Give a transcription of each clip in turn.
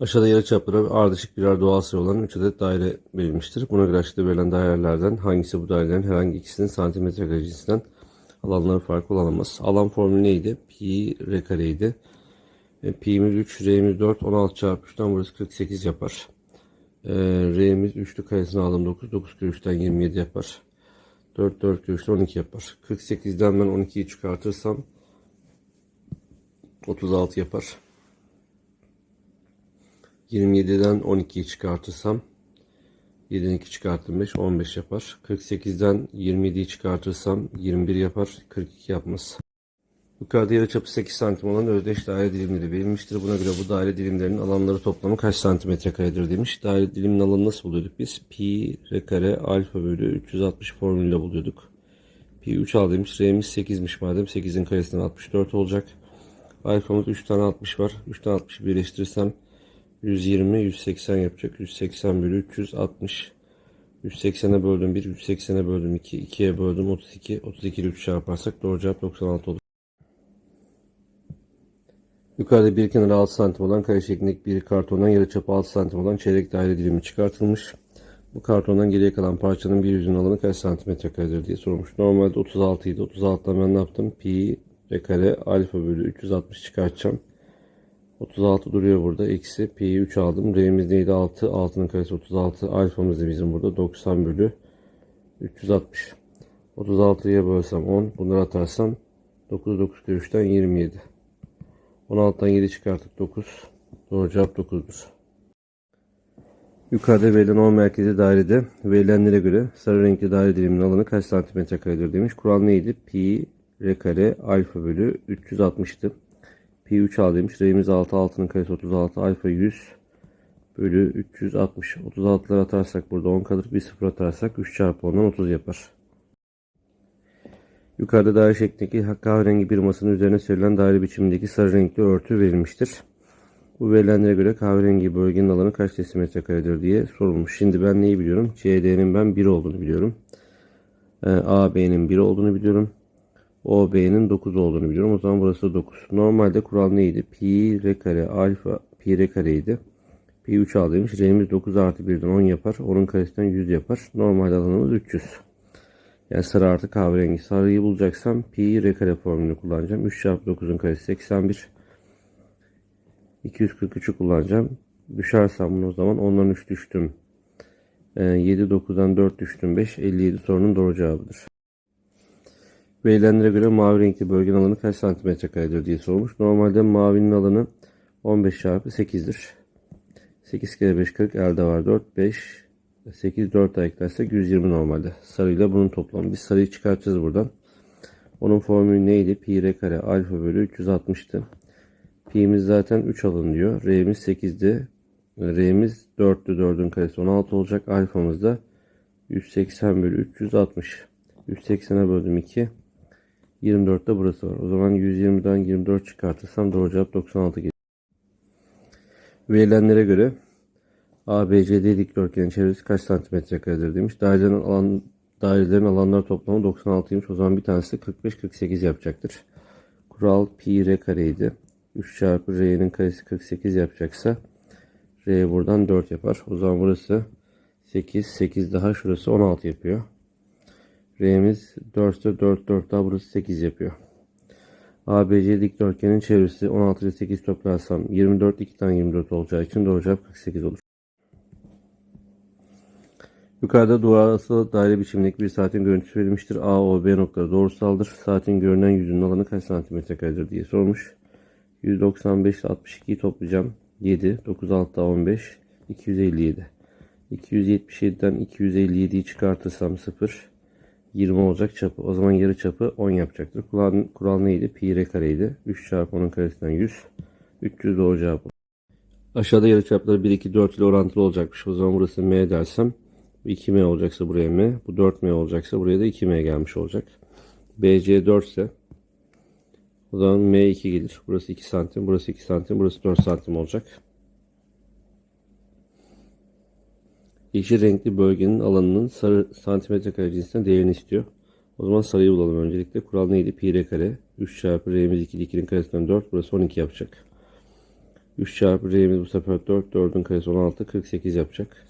Aşağıda yarıçapları ardışık birer doğal sayı olan 3 adet daire verilmiştir. Buna göre aşağıda verilen dairelerden hangisi bu dairelerin herhangi ikisinin santimetre kare cinsinden alanları farklı olamaz. Alan formülü neydi? Pi r kareydi. E, Pi'miz 3, R'miz 4, 16 çarpı 3'ten burası 48 yapar. E, R'miz 3'lü karesini aldım 9, 9 kere 3'ten 27 yapar. 4, 4 kere 3'ten 12 yapar. 48'den ben 12'yi çıkartırsam 36 yapar. 27'den 12'yi çıkartırsam 7'den 2 çıkarttım 5 15 yapar. 48'den 27'yi çıkartırsam 21 yapar. 42 yapmaz. Yukarıda yarıçapı 8 santim olan özdeş daire dilimleri verilmiştir. Buna göre bu daire dilimlerinin alanları toplamı kaç santimetre karedir demiş. Daire diliminin alanını nasıl buluyorduk biz? Pi r kare alfa bölü 360 formülüyle buluyorduk. Pi 3 al demiş. R'miz 8'miş madem. 8'in karesinden 64 olacak. Alfamız 3 tane 60 var. 3 tane 60'ı birleştirirsem 120, 180 yapacak. 180 bölü 360. 180'e böldüm 1, 180'e böldüm 2, 2'ye böldüm 32. 32 ile 3 çarparsak doğru cevap 96 olur. Yukarıda bir kenarı 6 santim olan kare şeklindeki bir kartondan yarıçapı 6 santim olan çeyrek daire dilimi çıkartılmış. Bu kartondan geriye kalan parçanın bir yüzünün alanı kaç santimetre karedir diye sormuş. Normalde 36 idi. 36'dan ben ne yaptım? Pi r kare alfa bölü 360 çıkartacağım. 36 duruyor burada. Eksi pi'yi 3 aldım. R'miz neydi? 6. 6'nın karesi 36. Alfamız da bizim burada. 90 bölü 360. 36'ya bölsem 10. Bunları atarsam 9 9 kere 3'ten 27. 16'dan 7 çıkarttık 9. Doğru cevap 9'dur. Yukarıda verilen 10 merkezi dairede verilenlere göre sarı renkli daire diliminin alanı kaç santimetre karedir demiş. Kural neydi? Pi r kare alfa bölü 360'tı. Pi 3 al demiş. R'miz 6. 6'nın karesi 36. Alfa 100 bölü 360. 36'ları atarsak burada 10 kalır. Bir sıfır atarsak 3 çarpı 10'dan 30 yapar. Yukarıda daire şeklindeki kahverengi bir masanın üzerine serilen daire biçimindeki sarı renkli örtü verilmiştir. Bu verilenlere göre kahverengi bölgenin alanı kaç desimetre karedir diye sorulmuş. Şimdi ben neyi biliyorum? CD'nin ben 1 olduğunu biliyorum. Ee, AB'nin 1 olduğunu biliyorum. OB'nin 9 olduğunu biliyorum. O zaman burası da 9. Normalde kural neydi? Pi r kare alfa pi r kareydi. Pi 3 al demiş. R'miz 9 artı 1'den 10 yapar. Onun karesinden 100 yapar. Normalde alanımız 300. Yani sarı artı kahverengi. Sarıyı bulacaksam pi r formülünü kullanacağım. 3 çarpı 9'un karesi 81. 243'ü kullanacağım. Düşersem bunu o zaman ondan 3 düştüm. Ee, 7 9'dan 4 düştüm 5. 57 sorunun doğru cevabıdır. Verilenlere göre mavi renkli bölgenin alanı kaç santimetre karedir diye sormuş. Normalde mavinin alanı 15 çarpı 8'dir. 8 kere 5 40 elde var 4 5 8 4 daha eklersek 120 normalde. Sarıyla bunun toplamı. Biz sarıyı çıkartacağız buradan. Onun formülü neydi? Pi r kare alfa bölü 360'tı. Pi'miz zaten 3 alın diyor. R'miz 8'di. R'miz 4'tü. 4'ün karesi 16 olacak. Alfamız da 180 bölü 360. 180'e böldüm 2. 24 de burası var. O zaman 120'den 24 çıkartırsam doğru cevap 96 gelir. Verilenlere göre ABCD dikdörtgenin çevresi kaç santimetre karedir demiş. Dairelerin alan dairelerin alanları toplamı 96'ymış. O zaman bir tanesi 45 48 yapacaktır. Kural pi r kareydi. 3 çarpı r'nin karesi 48 yapacaksa r buradan 4 yapar. O zaman burası 8 8 daha şurası 16 yapıyor. R'miz 4 ise 4 4 daha burası 8 yapıyor. ABC dikdörtgenin çevresi 16 ile 8 toplarsam 24 2 tane 24 olacağı için doğru cevap 48 olur. Yukarıda asılı daire biçimindeki bir saatin görüntüsü verilmiştir. A, O, B noktaları doğrusaldır. Saatin görünen yüzünün alanı kaç santimetre karedir diye sormuş. 195 ile 62'yi toplayacağım. 7, 9, 6 daha 15, 257. 277'den 257'yi çıkartırsam 0, 20 olacak çapı. O zaman yarı çapı 10 yapacaktır. Kural, kural neydi? Pi r kareydi. 3 çarpı 10'un karesinden 100. 300 doğru cevap. Aşağıda yarı çapları 1, 2, 4 ile orantılı olacakmış. O zaman burası m dersem 2m olacaksa buraya m. Bu 4m olacaksa buraya da 2m gelmiş olacak. BC 4 ise o zaman m2 gelir. Burası 2 santim. Burası 2 santim. Burası 4 santim olacak. Yeşil renkli bölgenin alanının sarı santimetre kare cinsinden değerini istiyor. O zaman sarıyı bulalım öncelikle. Kural neydi? Pi r kare. 3 çarpı r'miz 2, 2'nin karesinden 4. Burası 12 yapacak. 3 çarpı r'miz bu sefer 4. 4'ün karesi 16. 48 yapacak.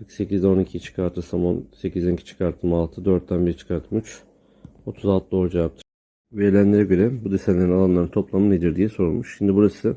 48'den 12'yi çıkartırsam 18'den 2 çıkarttım 6. 4'ten 1 çıkarttım 3. 36 doğru cevaptır. Verilenlere göre bu desenlerin alanlarının toplamı nedir diye sorulmuş. Şimdi burası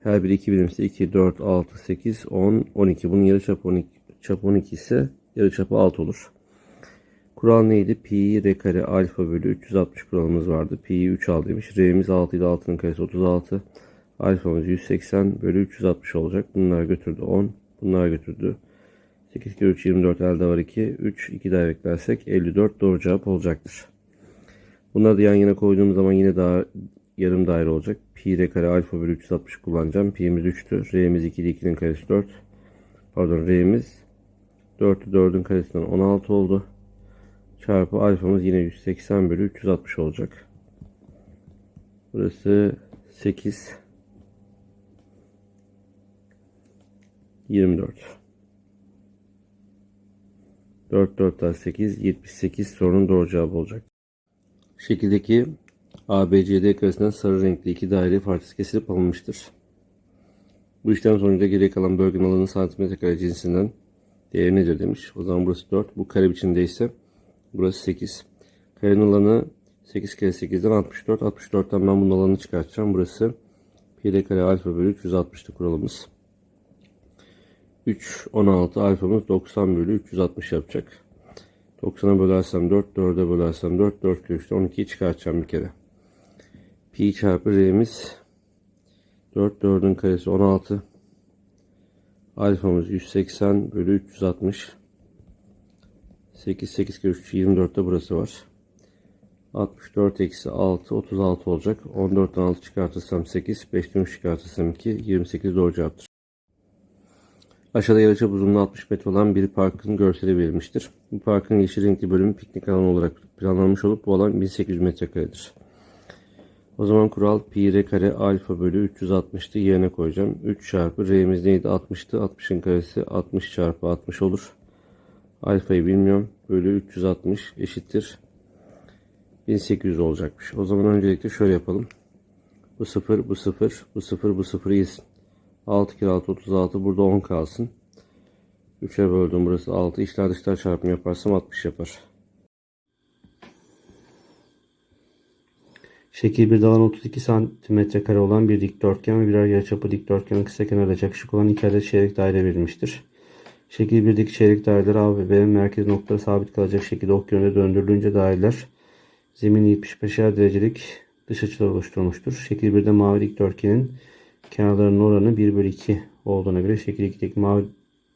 her biri 2 birimse 2, 4, 6, 8, 10, 12. Bunun yarıçapı 12, çapı 12 ise yarıçapı 6 olur. Kural neydi? Pi r kare alfa bölü 360 kuralımız vardı. Pi'yi 3 al demiş. R'miz 6 ile 6'nın karesi 36. Alfamız 180 bölü 360 olacak. Bunlar götürdü 10. Bunlar götürdü. 8 kere 3 24 elde var 2. 3 2 daha eklersek 54 doğru cevap olacaktır. Bunları da yan yana koyduğum zaman yine daha yarım daire olacak. Pi r kare alfa bölü 360 kullanacağım. Pi'miz 3'tü. R'miz 2 ile 2'nin karesi 4. Pardon R'miz 4'ü 4'ün karesinden 16 oldu. Çarpı alfamız yine 180 bölü 360 olacak. Burası 8 24 4 4 daha 8 78 sorunun doğru cevabı olacak. Şekildeki ABCD karesinden sarı renkli iki daire parçası kesilip alınmıştır. Bu işlem sonucunda geriye kalan bölgenin alanı santimetre kare cinsinden değeri nedir demiş. O zaman burası 4. Bu kare biçimdeyse burası 8. Karenin alanı 8 kere 8'den 64. 64'ten ben bunun alanını çıkartacağım. Burası pi kare alfa bölü 360'tı kuralımız. 3, 16 alfamız 90 bölü 360 yapacak. 90'a bölersem 4, 4'e bölersem 4, 4 kere 3'te 12'yi çıkartacağım bir kere. Pi çarpı r'miz 4, 4'ün karesi 16. Alfamız 180 bölü 360. 8, 8 kere 3, 24'te burası var. 64 eksi 6, 36 olacak. 14'ten 6 çıkartırsam 8, 5'ten 3 çıkartırsam 2, 28 doğru cevaptır. Aşağıda yarıçap uzunluğu 60 metre olan bir parkın görseli verilmiştir. Bu parkın yeşil renkli bölümü piknik alanı olarak planlanmış olup bu alan 1800 metrekaredir. O zaman kural pi r kare alfa bölü 360'tı yerine koyacağım. 3 çarpı r'miz neydi 60'tı. 60'ın karesi 60 çarpı 60 olur. Alfayı bilmiyorum. Bölü 360 eşittir. 1800 olacakmış. O zaman öncelikle şöyle yapalım. Bu 0, bu 0, bu 0, bu 0 yesin. 6 kere 6 36 burada 10 kalsın. 3'e böldüm burası 6. İçler dışlar çarpımı yaparsam 60 yapar. Şekil bir alan 32 cm kare olan bir dikdörtgen ve birer yarıçapı dikdörtgenin kısa kenarı yakışık olan iki adet çeyrek daire verilmiştir. Şekil 1'deki çeyrek daireler A ve B'nin merkez noktaları sabit kalacak şekilde ok yönünde döndürülünce daireler zemin 75'er derecelik dış açılar oluşturmuştur. Şekil 1'de mavi dikdörtgenin kenarlarının oranı 1 bölü 2 olduğuna göre şekil 2'deki mavi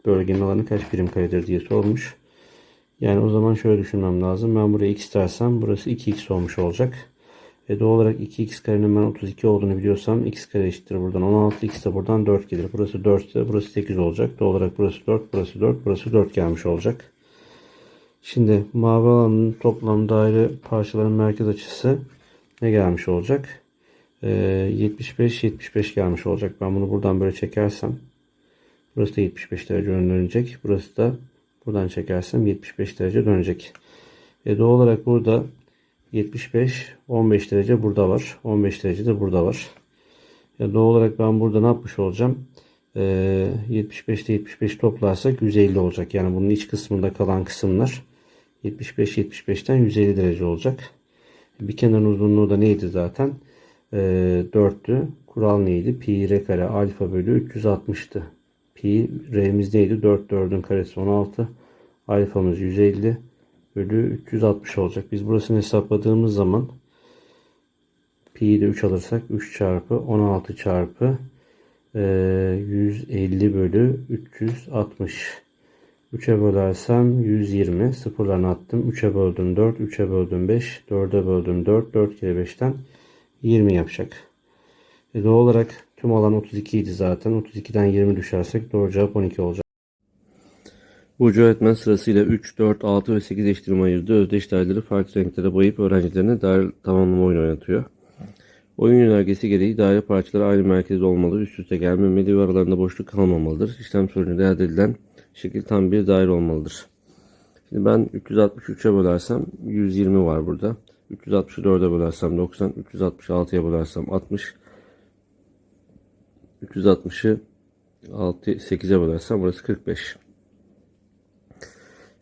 bölgenin alanı kaç birim karedir diye sormuş. Yani o zaman şöyle düşünmem lazım. Ben buraya x dersem burası 2x olmuş olacak. E doğal olarak 2x karenin ben 32 olduğunu biliyorsam x kare eşittir buradan 16 x de buradan 4 gelir. Burası 4 ise burası 8 olacak. Doğal olarak burası 4, burası 4, burası 4 gelmiş olacak. Şimdi mavi alanın toplam daire parçaların merkez açısı ne gelmiş olacak? 75 75 gelmiş olacak. Ben bunu buradan böyle çekersem burası da 75 derece dönecek. Burası da buradan çekersem 75 derece dönecek. E doğal olarak burada 75 15 derece burada var. 15 derece de burada var. Ya doğal olarak ben burada ne yapmış olacağım? E, 75 ile 75 toplarsak 150 olacak. Yani bunun iç kısmında kalan kısımlar 75 75'ten 150 derece olacak. Bir kenarın uzunluğu da neydi zaten? E, 4'tü. Kural neydi? Pi r kare alfa bölü 360'tı. Pi r'miz neydi? 4 4'ün karesi 16. Alfamız 150 bölü 360 olacak. Biz burasını hesapladığımız zaman pi'yi de 3 alırsak 3 çarpı 16 çarpı e, 150 bölü 360 3'e bölersem 120 sıfırlarını attım 3'e böldüm 4 3'e böldüm 5 4'e böldüm 4 4 kere 5'ten 20 yapacak. E doğal olarak tüm alan 32 idi zaten. 32'den 20 düşersek doğru cevap 12 olacak. Burcu öğretmen sırasıyla 3, 4, 6 ve 8 eşittirme ayırdı. Özdeş daireleri farklı renklere boyayıp öğrencilerine daire tamamlama oyunu oynatıyor. Oyun yönergesi gereği daire parçaları aynı merkezde olmalı, üst üste gelmemeli ve aralarında boşluk kalmamalıdır. İşlem sonucunda elde edilen şekil tam bir daire olmalıdır. Şimdi ben 363'e bölersem 120 var burada. 364'e bölersem 90, 366'ya bölersem 60. 360'ı 6, 8'e bölersem burası 45.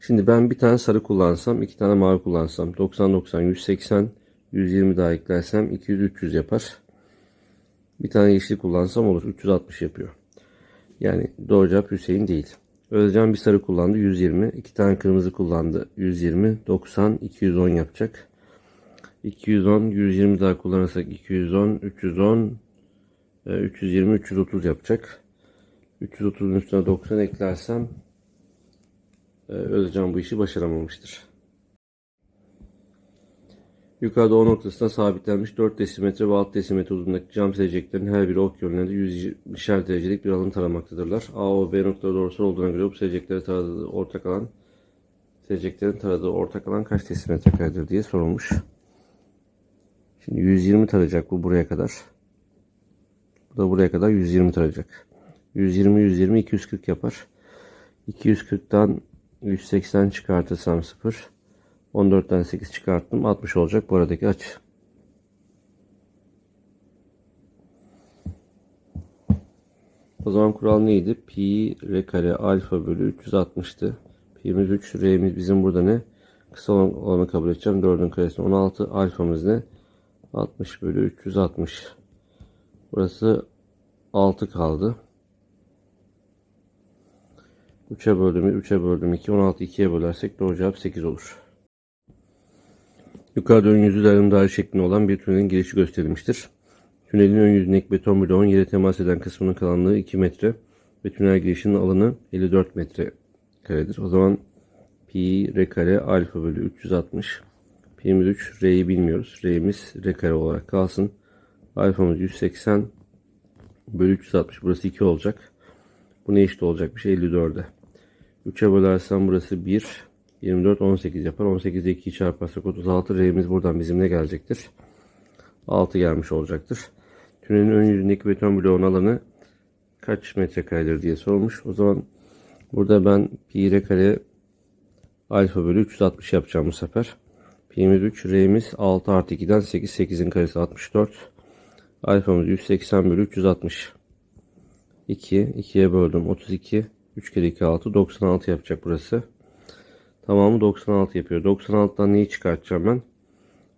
Şimdi ben bir tane sarı kullansam, iki tane mavi kullansam 90 90 180 120 daha eklersem 200 300 yapar. Bir tane yeşil kullansam olur 360 yapıyor. Yani doğru cevap Hüseyin değil. Özcan bir sarı kullandı 120. iki tane kırmızı kullandı 120. 90 210 yapacak. 210 120 daha kullanırsak 210 310 e, 320 330 yapacak. 330'un üstüne 90 eklersem e, Özcan bu işi başaramamıştır. Yukarıda O noktasına sabitlenmiş 4 desimetre ve 6 desimetre uzunluğundaki cam sileceklerin her biri ok yönlerinde 120'şer derecelik bir alan taramaktadırlar. A o B noktaları doğrusal olduğuna göre bu silecekleri taradığı ortak alan sileceklerin taradığı ortak alan kaç desimetre karedir diye sorulmuş. Şimdi 120 tarayacak bu buraya kadar. Bu da buraya kadar 120 tarayacak. 120 120 240 yapar. 240'tan 180 çıkartırsam 0. 14'ten 8 çıkarttım. 60 olacak bu aradaki açı. O zaman kural neydi? Pi r kare alfa bölü 360'tı. Pi'miz 3. R'miz bizim burada ne? Kısa olan olanı kabul edeceğim. 4'ün karesi 16. Alfamız ne? 60 bölü 360. Burası 6 kaldı. 3'e böldüm 3'e böldüm 2. 16 2'ye bölersek doğru cevap 8 olur. Yukarıda ön yüzü yarım daire şeklinde olan bir tünelin girişi gösterilmiştir. Tünelin ön yüzündeki beton bloğun yere temas eden kısmının kalınlığı 2 metre ve tünel girişinin alanı 54 metre karedir. O zaman pi r kare alfa bölü 360 pi'miz 3 r'yi bilmiyoruz. r'miz r kare olarak kalsın. Alfamız 180 bölü 360 burası 2 olacak. Bu ne eşit olacakmış 54'e. 3'e bölersem burası 1 24 18 yapar. 18'de 2'yi çarparsak 36. R'miz buradan bizimle gelecektir. 6 gelmiş olacaktır. Tünelin ön yüzündeki beton bloğun alanı kaç metrekaredir diye sormuş. O zaman burada ben pi r kare alfa bölü 360 yapacağım bu sefer. Pi'miz 3, R'miz 6 artı 2'den 8, 8'in karesi 64. Alfamız 180 bölü 360. 2, 2'ye böldüm 32. 3 kere 2 6, 96 yapacak burası. Tamamı 96 yapıyor. 96'dan neyi çıkartacağım ben?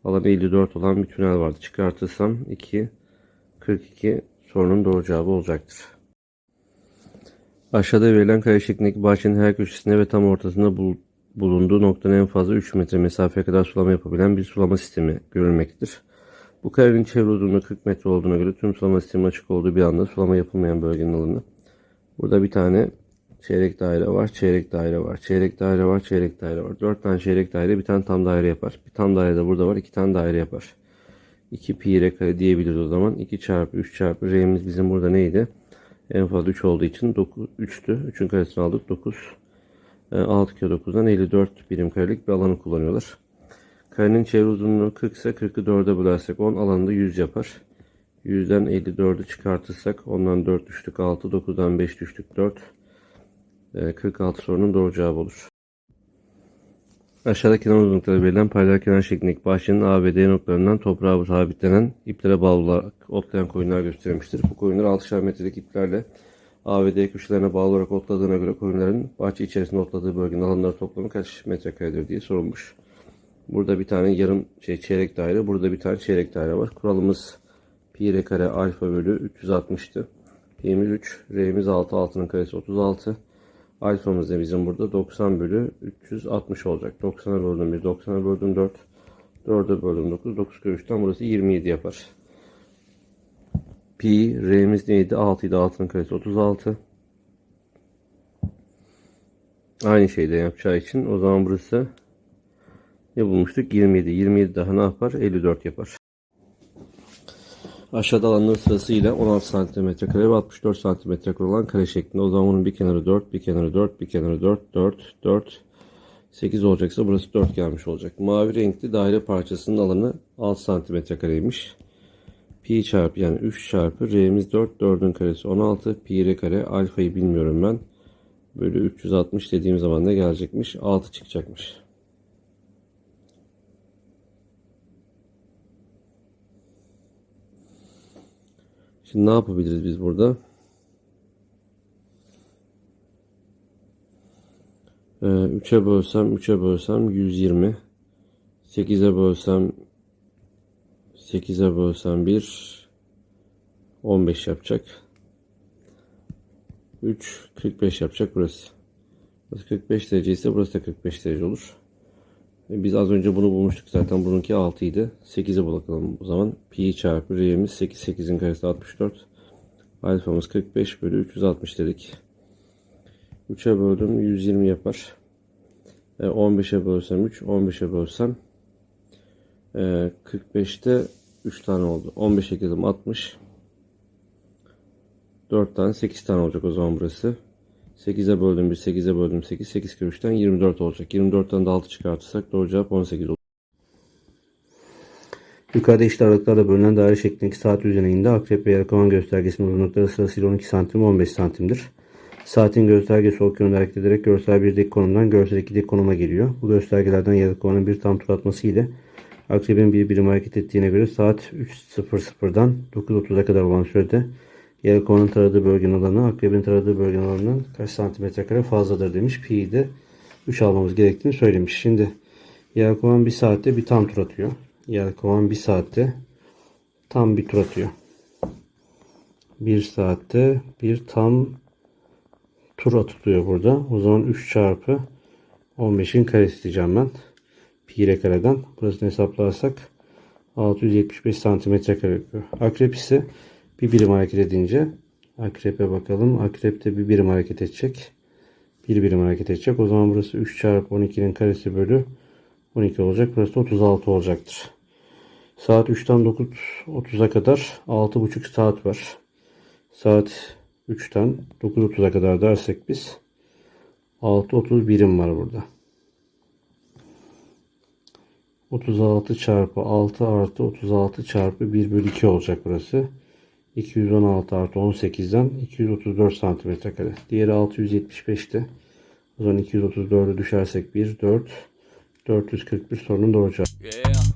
Alan 54 olan bir tünel vardı. Çıkartırsam 2, 42 sorunun doğru cevabı olacaktır. Aşağıda verilen kare şeklindeki bahçenin her köşesinde ve tam ortasında bul bulunduğu noktanın en fazla 3 metre mesafeye kadar sulama yapabilen bir sulama sistemi görülmektedir. Bu karenin çevre uzunluğu 40 metre olduğuna göre tüm sulama sistemi açık olduğu bir anda sulama yapılmayan bölgenin alanı. Burada bir tane çeyrek daire var, çeyrek daire var, çeyrek daire var, çeyrek daire var. 4 tane çeyrek daire, bir tane tam daire yapar. Bir tam daire de burada var, 2 tane daire yapar. 2 pi r kare diyebiliriz o zaman. 2 çarpı 3 çarpı r'miz bizim burada neydi? En fazla 3 olduğu için 9, 3'tü. 3'ün karesini aldık 9. 6 kere 9'dan 54 birim karelik bir alanı kullanıyorlar. Karenin çevre uzunluğu 40 ise 40'ı 4'e bölersek 10 alanında 100 yapar. 100'den 54'ü çıkartırsak ondan 4 düştük 6, 9'dan 5 düştük 4. 46 sorunun doğru cevabı olur. Aşağıda kenar uzunlukları verilen paralel kenar şeklindeki bahçenin A ve D noktalarından toprağa sabitlenen iplere bağlı olarak otlayan koyunlar gösterilmiştir. Bu koyunlar 6'şer metrelik iplerle A ve D köşelerine bağlı olarak otladığına göre koyunların bahçe içerisinde otladığı bölgenin alanları toplamı kaç metrekaredir diye sorulmuş. Burada bir tane yarım şey çeyrek daire, burada bir tane çeyrek daire var. Kuralımız pi r kare alfa bölü 360'tı. Pi'miz 3, r'miz 6, 6'nın karesi 36. Alfamız da bizim burada 90 bölü 360 olacak. 90'a böldüm 1, 90'a böldüm 4, 4'e böldüm 9, 9 kere 3'ten burası 27 yapar. Pi, R'miz neydi? 6 idi. 6'nın karesi 36. Aynı şeyde yapacağı için o zaman burası ne bulmuştuk? 27. 27 daha ne yapar? 54 yapar. Aşağıda alanları sırasıyla 16 cm kare ve 64 cm kare olan kare şeklinde. O zaman bunun bir kenarı 4, bir kenarı 4, bir kenarı 4, 4, 4, 8 olacaksa burası 4 gelmiş olacak. Mavi renkli daire parçasının alanı 6 cm kareymiş. Pi çarpı yani 3 çarpı R'miz 4, 4'ün karesi 16, pi R kare alfayı bilmiyorum ben. bölü 360 dediğim zaman ne gelecekmiş? 6 çıkacakmış. Şimdi ne yapabiliriz biz burada? Ee, 3'e bölsem 3'e bölsem 120. 8'e bölsem 8'e bölsem 1 15 yapacak. 3 45 yapacak burası. Burası 45 derece ise burası da 45 derece olur. E, Biz az önce bunu bulmuştuk zaten. Bununki 6 idi. 8'e bırakalım o zaman. Pi çarpı r'miz 8. 8'in karesi 64. Alfamız 45 bölü 360 dedik. 3'e böldüm 120 yapar. E, 15'e bölsem 3. 15'e bölsem e, 45'te 3 tane oldu. 15 ekledim 60. 4 tane 8 tane olacak o zaman burası. 8'e böldüm 1, 8'e böldüm 8, 8 kere 3'ten 24 olacak. 24'ten de 6 çıkartırsak doğru cevap 18 olur. Yukarıda eşit aralıklarla bölünen daire şeklindeki saat düzeninde akrep ve yelkovan göstergesinin uzunlukları sırasıyla 12 santim ve 15 santimdir. Saatin göstergesi ok yönünde hareket ederek görsel bir dik konumdan görsel iki dik konuma geliyor. Bu göstergelerden yelkovanın bir tam tur atması ile akrebin bir birim hareket ettiğine göre saat 3.00'dan 9.30'a kadar olan sürede yelkovanın taradığı bölgenin alanı akrebin taradığı bölgenin alanından kaç santimetre kare fazladır demiş. Pi'yi de 3 almamız gerektiğini söylemiş. Şimdi yelkovan bir saatte bir tam tur atıyor. Yelkovan bir saatte tam bir tur atıyor. Bir saatte bir tam tur atılıyor burada. O zaman 3 çarpı 15'in karesi diyeceğim ben. Pi ile kareden. Burasını hesaplarsak 675 santimetre kare yapıyor. Akrep ise bir birim hareket edince akrepe bakalım. Akrep de bir birim hareket edecek. Bir birim hareket edecek. O zaman burası 3 çarpı 12'nin karesi bölü 12 olacak. Burası da 36 olacaktır. Saat 3'ten 9.30'a kadar 6,5 saat var. Saat 3'ten 9.30'a kadar dersek biz 6.30 birim var burada. 36 çarpı 6 artı 36 çarpı 1 bölü 2 olacak burası. 216 artı 18'den 234 santimetre kare. Diğeri 675'ti. O zaman 234'ü düşersek 1, 4, 441 sorunun doğru cevabı. Yeah,